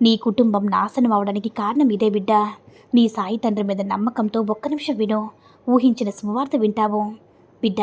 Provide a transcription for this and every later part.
నీ కుటుంబం నాశనం అవడానికి కారణం ఇదే బిడ్డ. నీ సాయి తండ్రి మీద నమ్మకంతో ఒక్క నిమిషం విను. ఊహించిన శుభవార్త వింటావు. బిడ్డ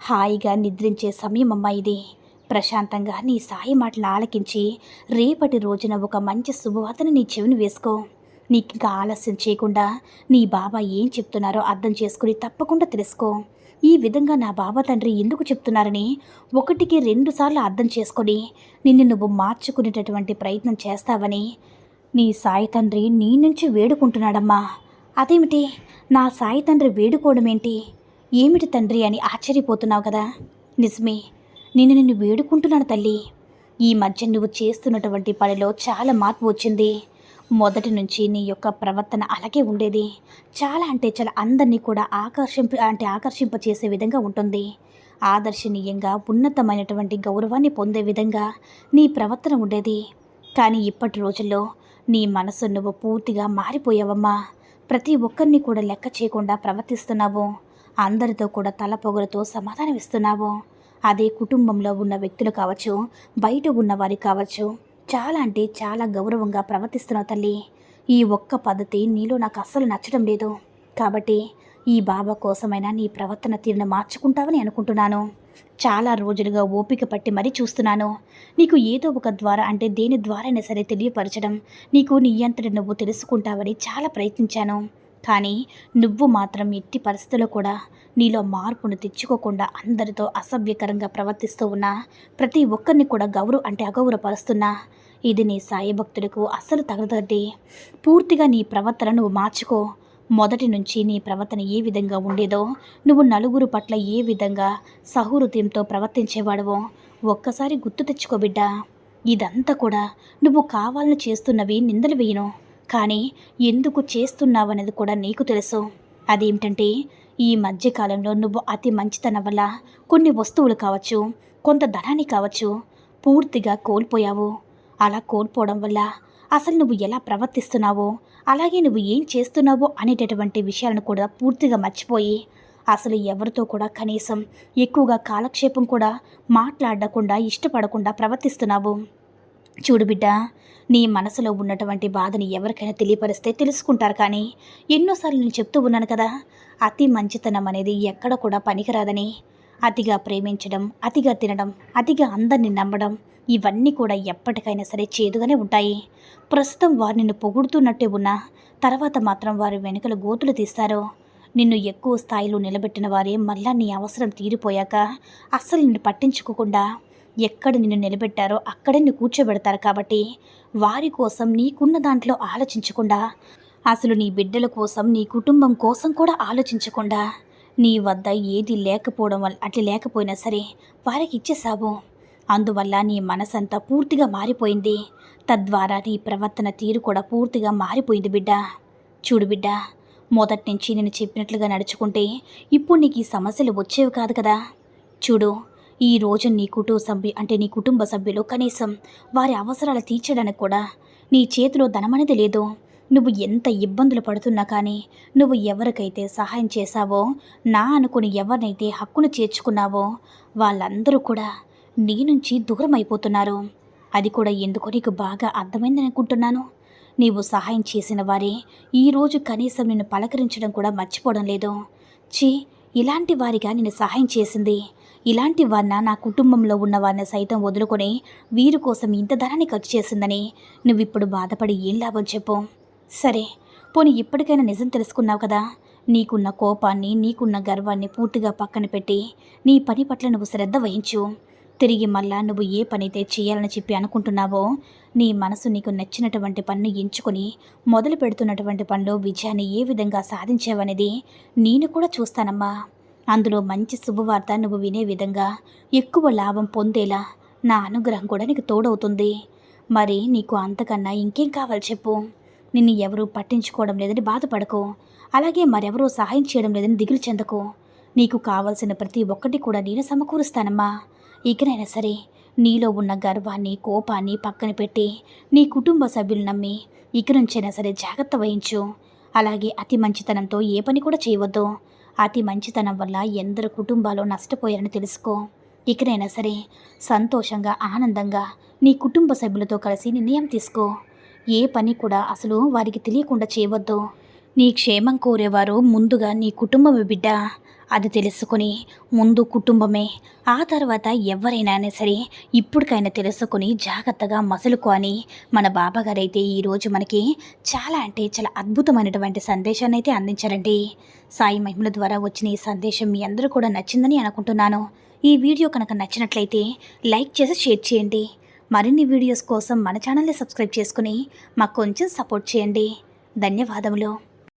హాయిగా నిద్రించే సమయం అమ్మా ఇది. ప్రశాంతంగా నీ సాయి మాటలు ఆలకించి రేపటి రోజున ఒక మంచి శుభవార్తను నీ చెవిని వేసుకో. నీకు ఇంకా ఆలస్యం చేయకుండా నీ బాబా ఏం చెప్తున్నారో అర్థం చేసుకుని తప్పకుండా తెలుసుకో. ఈ విధంగా నా బాబా తండ్రి ఎందుకు చెప్తున్నారని ఒకటికి రెండుసార్లు అర్థం చేసుకొని నిన్ను నువ్వు మార్చుకునేటటువంటి ప్రయత్నం చేస్తావని నీ సాయి తండ్రి నీ నుంచి వేడుకుంటున్నాడమ్మా. అదేమిటి? నా సాయి తండ్రి వేడుకోవడం ఏంటి? ఏమిటి తండ్రి అని ఆశ్చర్యపోతున్నావు కదా? నిజమే నేను నిన్ను వేడుకుంటున్నాను తల్లి. ఈ మధ్య నువ్వు చేస్తున్నటువంటి పనిలో చాలా మార్పు వచ్చింది. మొదటి నుంచి నీ యొక్క ప్రవర్తన అలాగే ఉండేది. చాలా అంటే చాలా అందరినీ కూడా ఆకర్షింప అంటే ఆకర్షింపచేసే విధంగా ఉంటుంది. ఆదర్శనీయంగా ఉన్నతమైనటువంటి గౌరవాన్ని పొందే విధంగా నీ ప్రవర్తన ఉండేది. కానీ ఇప్పటి రోజుల్లో నీ మనసు నువ్వు పూర్తిగా మారిపోయావమ్మా. ప్రతి ఒక్కరిని కూడా లెక్క చేయకుండా ప్రవర్తిస్తున్నావు. అందరితో కూడా తల పొగరుతో సమాధానం ఇస్తున్నావు. అదే కుటుంబంలో ఉన్న వ్యక్తులు కావచ్చు బయట ఉన్నవారి కావచ్చు చాలా అంటే చాలా గౌరవంగా ప్రవర్తిస్తున్నావు తల్లి. ఈ ఒక్క పద్ధతి నీలో నాకు అస్సలు నచ్చడం లేదు. కాబట్టి ఈ బాబా కోసమైనా నీ ప్రవర్తన తీరును మార్చుకుంటావని అనుకుంటున్నాను. చాలా రోజులుగా ఓపిక పట్టి మరీ చూస్తున్నాను. నీకు ఏదో ఒక ద్వారా అంటే దేని ద్వారైనా సరే తెలియపరచడం నీకు నీ అంతటి నువ్వు తెలుసుకుంటావని చాలా ప్రయత్నించాను. కానీ నువ్వు మాత్రం ఎట్టి పరిస్థితుల్లో కూడా నీలో మార్పును తెచ్చుకోకుండా అందరితో అసభ్యకరంగా ప్రవర్తిస్తూ ఉన్నా ప్రతి ఒక్కరిని కూడా గౌరవ అంటే అగౌరవపరుస్తున్నా ఇది నీ సాయి భక్తులకు అస్సలు తగదండి పూర్తిగా నీ ప్రవర్తన నువ్వు మార్చుకో. మొదటి నుంచి నీ ప్రవర్తన ఏ విధంగా ఉండేదో నువ్వు నలుగురు పట్ల ఏ విధంగా సహృదయంతో ప్రవర్తించేవాడవో ఒక్కసారి గుర్తు తెచ్చుకో బిడ్డ. ఇదంతా కూడా నువ్వు కావాలని చేస్తున్నవి నిందలు వేయను. కానీ ఎందుకు చేస్తున్నావనేది కూడా నీకు తెలుసు. అదేమిటంటే ఈ మధ్యకాలంలో నువ్వు అతి మంచితనం వల్ల కొన్ని వస్తువులు కావచ్చు కొంత ధనాన్ని కావచ్చు పూర్తిగా కోల్పోయావు. అలా కోల్పోవడం వల్ల అసలు నువ్వు ఎలా ప్రవర్తిస్తున్నావో అలాగే నువ్వు ఏం చేస్తున్నావో అనేటటువంటి విషయాలను కూడా పూర్తిగా మర్చిపోయి అసలు ఎవరితో కూడా కనీసం ఎక్కువగా కాలక్షేపం కూడా మాట్లాడకుండా ఇష్టపడకుండా ప్రవర్తిస్తున్నావు. చూడు బిడ్డ నీ మనసులో ఉన్నటువంటి బాధని ఎవరికైనా తెలియపరిస్తే తెలుసుకుంటారు కానీ ఎన్నోసార్లు నేను చెప్తూ ఉన్నాను కదా అతి మంచితనం అనేది ఎక్కడ కూడా పనికిరాదని. అతిగా ప్రేమించడం అతిగా తినడం అతిగా అందరిని నమ్మడం ఇవన్నీ కూడా ఎప్పటికైనా సరే చేదుగానే ఉంటాయి. ప్రస్తుతం వారు నిన్ను పొగుడుతున్నట్టే ఉన్నా తర్వాత మాత్రం వారి వెనుకల గోతులు తీస్తారు. నిన్ను ఎక్కువ స్థాయిలో నిలబెట్టిన వారే మళ్ళా నీ అవసరం తీరిపోయాక అస్సలు నిన్ను పట్టించుకోకుండా ఎక్కడ నిన్ను నిలబెట్టారో అక్కడే నిన్ను కూర్చోబెడతారు కాబట్టి వారి కోసం నీకున్న దాంట్లో ఆలోచించకుండా అసలు నీ బిడ్డల కోసం నీ కుటుంబం కోసం కూడా ఆలోచించకుండా నీ వద్ద ఏది లేకపోవడం వల్ల అట్లా లేకపోయినా సరే వారికి ఇచ్చేసావు అందువల్ల నీ మనసంతా పూర్తిగా మారిపోయింది. తద్వారా నీ ప్రవర్తన తీరు కూడా పూర్తిగా మారిపోయింది బిడ్డ. చూడు బిడ్డ మొదటి నుంచి నేను చెప్పినట్లుగా నడుచుకుంటే ఇప్పుడు నీకు ఈ సమస్యలు వచ్చేవి కాదు కదా. చూడు ఈ రోజు నీ కుటుంబ సభ్యు అంటే నీ కుటుంబ సభ్యులు కనీసం వారి అవసరాలు తీర్చడానికి కూడా నీ చేతిలో ధనమనేది లేదు. నువ్వు ఎంత ఇబ్బందులు పడుతున్నా కానీ నువ్వు ఎవరికైతే సహాయం చేశావో నా అనుకుని ఎవరినైతే హక్కును చేర్చుకున్నావో వాళ్ళందరూ కూడా నీ నుంచి దూరం అయిపోతున్నారు. అది కూడా ఎందుకో నీకు బాగా అర్థమైందని అనుకుంటున్నాను. నీవు సహాయం చేసిన వారే ఈరోజు కనీసం నిన్ను పలకరించడం కూడా మర్చిపోవడం లేదు. ఛీ ఇలాంటి వారిగా నేను సహాయం చేసింది ఇలాంటి వారిన నా కుటుంబంలో ఉన్న వారిని సైతం వదులుకొని వీరు కోసం ఇంత ధనాన్ని ఖర్చు చేసిందని నువ్విప్పుడు బాధపడి ఏం లాభం చెప్పు. సరే పోనీ ఇప్పటికైనా నిజం తెలుసుకున్నావు కదా? నీకున్న కోపాన్ని నీకున్న గర్వాన్ని పూర్తిగా పక్కన పెట్టి నీ పని పట్ల నువ్వు శ్రద్ధ వహించు. తిరిగి మళ్ళా నువ్వు ఏ పనైతే చేయాలని చెప్పి అనుకుంటున్నావో నీ మనసు నీకు నచ్చినటువంటి పన్ను ఎంచుకొని మొదలు పెడుతున్నటువంటి పనిలో విజయాన్ని ఏ విధంగా సాధించావనేది నేను కూడా చూస్తానమ్మా. అందులో మంచి శుభవార్త నువ్వు వినే విధంగా ఎక్కువ లాభం పొందేలా నా అనుగ్రహం కూడా నీకు తోడవుతుంది. మరి నీకు అంతకన్నా ఇంకేం కావాలి చెప్పు. నిన్ను ఎవరూ పట్టించుకోవడం లేదని బాధపడకు. అలాగే మరెవరూ సహాయం చేయడం లేదని దిగులు చెందకు. నీకు కావలసిన ప్రతి ఒక్కటి కూడా నేను సమకూరుస్తానమ్మా. ఇకనైనా సరే నీలో ఉన్న గర్వాన్ని కోపాన్ని పక్కన పెట్టి నీ కుటుంబ సభ్యులు నమ్మి ఇక నుంచైనా సరే జాగ్రత్త వహించు. అలాగే అతి మంచితనంతో ఏ పని కూడా చేయవద్దు. అతి మంచితనం వల్ల ఎందరు కుటుంబాలు నష్టపోయారని తెలుసుకో. ఇకనైనా సరే సంతోషంగా ఆనందంగా నీ కుటుంబ సభ్యులతో కలిసి నిర్ణయం తీసుకో. ఏ పని కూడా అసలు వారికి తెలియకుండా చేయవద్దు. నీ క్షేమం కోరేవారు ముందుగా నీ కుటుంబమే బిడ్డ. అది తెలుసుకుని ముందు కుటుంబమే ఆ తర్వాత ఎవరైనా సరే ఇప్పటికైనా తెలుసుకొని జాగ్రత్తగా మసులుకొని మన బాబాగారైతే ఈరోజు మనకి చాలా అంటే చాలా అద్భుతమైనటువంటి సందేశాన్ని అయితే అందించారండి. సాయి మహిమల ద్వారా వచ్చిన ఈ సందేశం మీ అందరూ కూడా నచ్చిందని అనుకుంటున్నాను. ఈ వీడియో కనుక నచ్చినట్లయితే లైక్ చేసి షేర్ చేయండి. మరిన్ని వీడియోస్ కోసం మన ఛానల్ని సబ్స్క్రైబ్ చేసుకుని మాకు కొంచెం సపోర్ట్ చేయండి. ధన్యవాదములు.